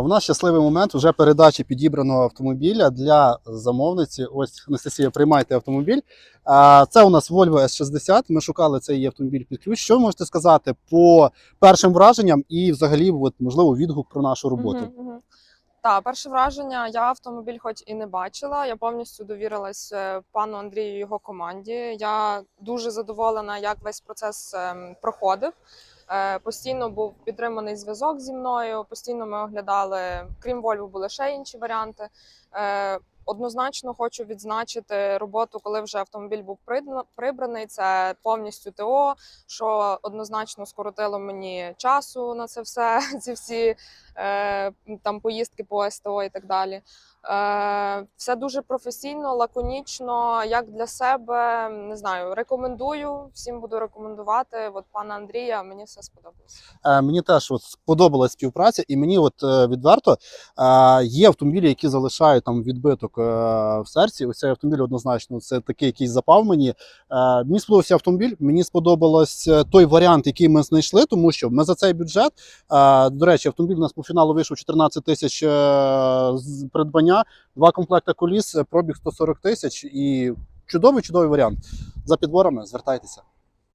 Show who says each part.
Speaker 1: У нас щасливий момент вже передачі підібраного автомобіля для замовниці. Ось Анастасія, приймайте автомобіль. Це у нас Volvo S60. Ми шукали цей автомобіль під ключ. Що ви можете сказати по першим враженням і, взагалі, от, можливо, відгук про нашу роботу?
Speaker 2: Мгм, мгм. Так, перше враження. Я автомобіль, хоч і не бачила. Я повністю довірилась е, пану Андрію і його команді. Я дуже задоволена, як весь процес ем, проходив. Е, Постійно був підтриманий зв'язок зі мною. Постійно ми оглядали, крім Вольво, були ще інші варіанти. Однозначно хочу відзначити роботу, коли вже автомобіль був прибраний. Це повністю ТО, що однозначно скоротило мені часу на це все, ці всі е, там поїздки по СТО і так далі. Е, все дуже професійно, лаконічно, як для себе. Не знаю, рекомендую, всім буду рекомендувати. От пана Андрія, мені все сподобалося.
Speaker 1: Е, Мені теж от сподобалась співпраця, і мені от е, відверто е, є автомобілі, які залишають там відбиток в серці. Ось цей автомобіль однозначно це такий якийсь запав мені. Е, Мені сподобався автомобіль. Мені сподобалось е, той варіант, який ми знайшли, тому що ми за цей бюджет. е, До речі, автомобіль у нас по фіналу вийшов 14 тисяч е, придбання, два комплекти коліс, е, пробіг 140 тисяч і чудовий чудовий варіант. За підборами звертайтеся.